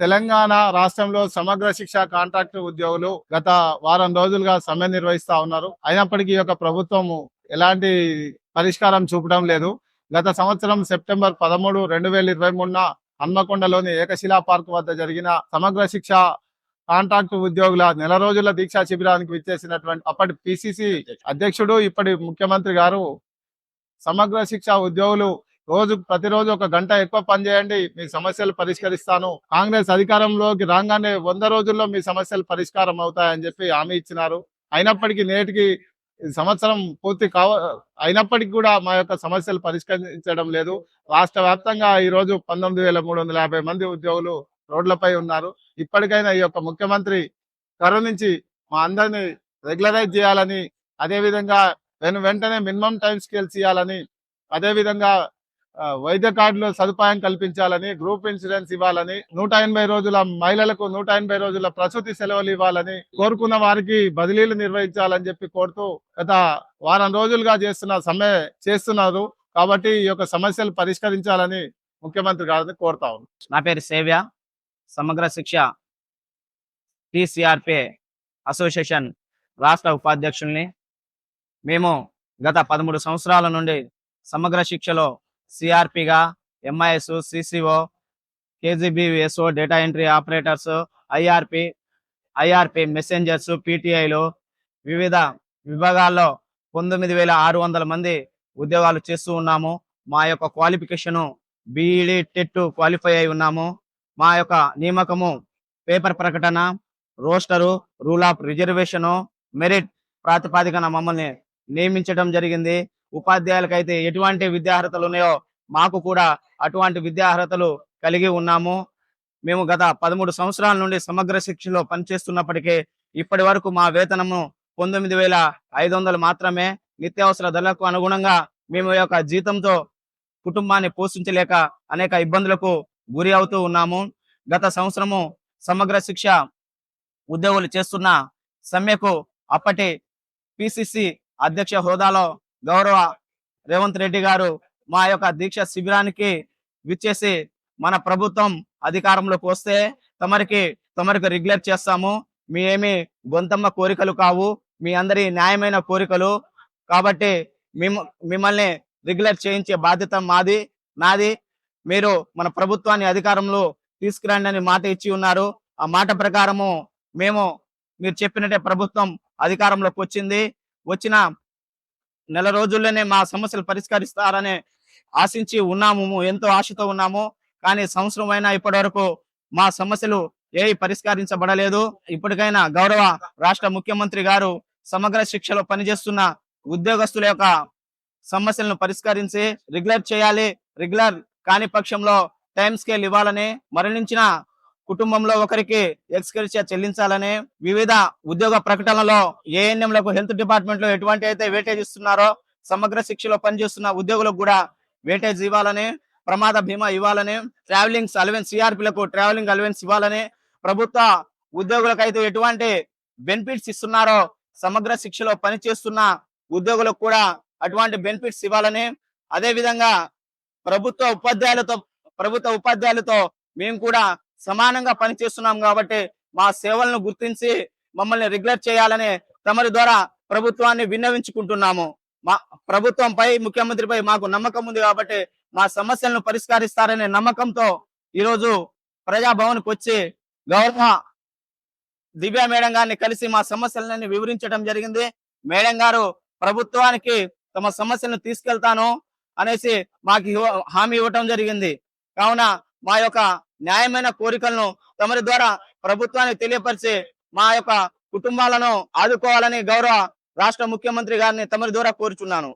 తెలంగాణ రాష్ట్రంలో సమగ్ర శిక్ష కాంట్రాక్టు ఉద్యోగులు గత వారం రోజులుగా సమ్మె నిర్వహిస్తా ఉన్నారు. అయినప్పటికీ ఈ యొక్క ప్రభుత్వం ఎలాంటి పరిష్కారం చూపడం లేదు. గత సంవత్సరం సెప్టెంబర్ పదమూడు రెండు వేల ఇరవై మూడున హన్మకొండలోని ఏకశిలా పార్క్ వద్ద జరిగిన సమగ్ర శిక్ష కాంట్రాక్ట్ ఉద్యోగుల నెల రోజుల దీక్షా శిబిరానికి విచ్చేసినటువంటి అప్పటి పిసిసి అధ్యక్షుడు ఇప్పటి ముఖ్యమంత్రి గారు సమగ్ర శిక్ష ఉద్యోగులు రోజు ప్రతిరోజు ఒక గంట ఎక్కువ పనిచేయండి మీ సమస్యలు పరిష్కరిస్తాను. కాంగ్రెస్ అధికారంలోకి రాగానే వంద రోజుల్లో మీ సమస్యలు పరిష్కారం అవుతాయని చెప్పి హామీ ఇచ్చినారు. అయినప్పటికీ నేటికి సంవత్సరం పూర్తి కావ అయినప్పటికీ కూడా మా యొక్క సమస్యలు పరిష్కరించడం లేదు. రాష్ట్ర వ్యాప్తంగా ఈ రోజు పంతొమ్మిది వేల మూడు వందల యాభై మంది ఉద్యోగులు రోడ్లపై ఉన్నారు. ఇప్పటికైనా ఈ యొక్క ముఖ్యమంత్రి కరుణించి మా అందరినీ రెగ్యులరైజ్ చేయాలని అదేవిధంగా నేను వెను వెంటనే మినిమం టైం స్కేల్స్ ఇవ్వాలని అదేవిధంగా వైద్య కార్డులో సదుపాయం కల్పించాలని గ్రూప్ ఇన్సూరెన్స్ ఇవ్వాలని నూట ఎనభై రోజుల మహిళలకు నూట ఎనభై రోజుల ప్రసూతి సెలవులు ఇవ్వాలని కోరుకున్న వారికి బదిలీలు నిర్వహించాలని చెప్పి కోరుతూ గత వారం రోజులుగా చేస్తున్న సమ్మె చేస్తున్నారు. కాబట్టి ఈ యొక్క సమస్యలు పరిష్కరించాలని ముఖ్యమంత్రి గారిని కోరుతా నా పేరు సేవ్య. సమగ్ర శిక్ష టిసిఆర్పి అసోసియేషన్ రాష్ట్ర ఉపాధ్యక్షుల్ని. మేము గత పదమూడు సంవత్సరాల నుండి సమగ్ర శిక్షలో సిఆర్పిగా MIS CCO KGBSO data entry operators IRP IRP messengers పీటీఐలు వివిధ విభాగాల్లో పంతొమ్మిది వేల ఆరు వందల మంది ఉద్యోగాలు చేస్తూ ఉన్నాము. మా యొక్క క్వాలిఫికేషను బీఈడి టెట్ క్వాలిఫై అయి ఉన్నాము. మా యొక్క నియామకము పేపర్ ప్రకటన roster rule of reservation merit ప్రాతిపాదికన మమ్మల్ని నియమించడం జరిగింది. ఉపాధ్యాయులకైతే ఎటువంటి విద్యార్హతలు ఉన్నాయో మాకు కూడా అటువంటి విద్యార్హతలు కలిగి ఉన్నాము. మేము గత పదమూడు సంవత్సరాల నుండి సమగ్ర శిక్షలో పనిచేస్తున్నప్పటికీ ఇప్పటి వరకు మా వేతనము పంతొమ్మిది వేల ఐదు వందలు మాత్రమే. నిత్యావసర ధరలకు అనుగుణంగా మేము ఈ యొక్క జీతంతో కుటుంబాన్ని పోషించలేక అనేక ఇబ్బందులకు గురి అవుతూ ఉన్నాము. గత సంవత్సరము సమగ్ర శిక్ష ఉద్యోగులు చేస్తున్న సమ్మెకు అప్పటి పిసిసి అధ్యక్ష హోదాలో గౌరవ రేవంత్ రెడ్డి గారు మా యొక్క దీక్ష శిబిరానికి విచ్చేసి మన ప్రభుత్వం అధికారంలోకి వస్తే తమరికి తమరికి రెగ్యులర్ చేస్తాము. మీ ఏమి గొంతమ్మ కోరికలు కావు. మీ అందరి న్యాయమైన కోరికలు. కాబట్టి మిమ్మ మిమ్మల్ని రెగ్యులర్ చేయించే బాధ్యత మాది నాది. మీరు మన ప్రభుత్వాన్ని అధికారంలో తీసుకురండి అని మాట ఇచ్చి ఉన్నారు. ఆ మాట ప్రకారము మేము మీరు చెప్పినట్టే ప్రభుత్వం అధికారంలోకి వచ్చింది. వచ్చిన నెల రోజుల్లోనే మా సమస్యలు పరిష్కరిస్తారని ఆశించి ఉన్నాము ఎంతో ఆశతో ఉన్నాము. కానీ సంవత్సరం అయినా ఇప్పటి వరకు మా సమస్యలు ఏ పరిష్కరించబడలేదు. ఇప్పటికైనా గౌరవ రాష్ట్ర ముఖ్యమంత్రి గారు సమగ్ర శిక్షలో పనిచేస్తున్న ఉద్యోగస్తుల యొక్క సమస్యలను పరిష్కరించి రెగ్యులర్ చేయాలి. రెగ్యులర్ కాని పక్షంలో టైం స్కేల్ ఇవ్వాలని మరణించిన కుటుంబంలో ఒకరికి ఎక్స్కరిషియా చెల్లించాలని వివిధ ఉద్యోగ ప్రకటనలో ఏఎన్ఎంలకు హెల్త్ డిపార్ట్మెంట్లో ఎటువంటి అయితే వేటేజ్ ఇస్తున్నారో సమగ్ర శిక్షలో పనిచేస్తున్న ఉద్యోగులకు కూడా వేటేజ్ ఇవ్వాలని ప్రమాద బీమా ఇవ్వాలని ట్రావెలింగ్ అలవెన్స్ సిఆర్పిలకు ట్రావెలింగ్ అలవెన్స్ ఇవ్వాలని ప్రభుత్వ ఉద్యోగులకు అయితే ఎటువంటి బెనిఫిట్స్ ఇస్తున్నారో సమగ్ర శిక్షలో పనిచేస్తున్న ఉద్యోగులకు కూడా అటువంటి బెనిఫిట్స్ ఇవ్వాలని అదేవిధంగా ప్రభుత్వ ఉపాధ్యాయులతో ప్రభుత్వ ఉపాధ్యాయులతో మేము కూడా సమానంగా పనిచేస్తున్నాం కాబట్టి మా సేవలను గుర్తించి మమ్మల్ని రెగ్యులర్ చేయాలని తమరి ద్వారా ప్రభుత్వాన్ని విన్నవించుకుంటున్నాము. మా ప్రభుత్వంపై ముఖ్యమంత్రిపై మాకు నమ్మకం ఉంది కాబట్టి మా సమస్యలను పరిష్కరిస్తారనే నమ్మకంతో ఈరోజు ప్రజాభవన్కి వచ్చి గౌరవ దివ్య మేడం గారిని కలిసి మా సమస్యలన్నీ వివరించడం జరిగింది. మేడం గారు ప్రభుత్వానికి తమ సమస్యలను తీసుకెళ్తాను అనేసి మాకు హామీ ఇవ్వటం జరిగింది. కావున మా యొక్క న్యాయమైన కోరికలను తమరి ద్వారా ప్రభుత్వానికి తెలియపరిచి మా యొక్క కుటుంబాలను ఆదుకోవాలని గౌరవ రాష్ట్ర ముఖ్యమంత్రి గారిని తమరి ద్వారా కోరుచున్నాను.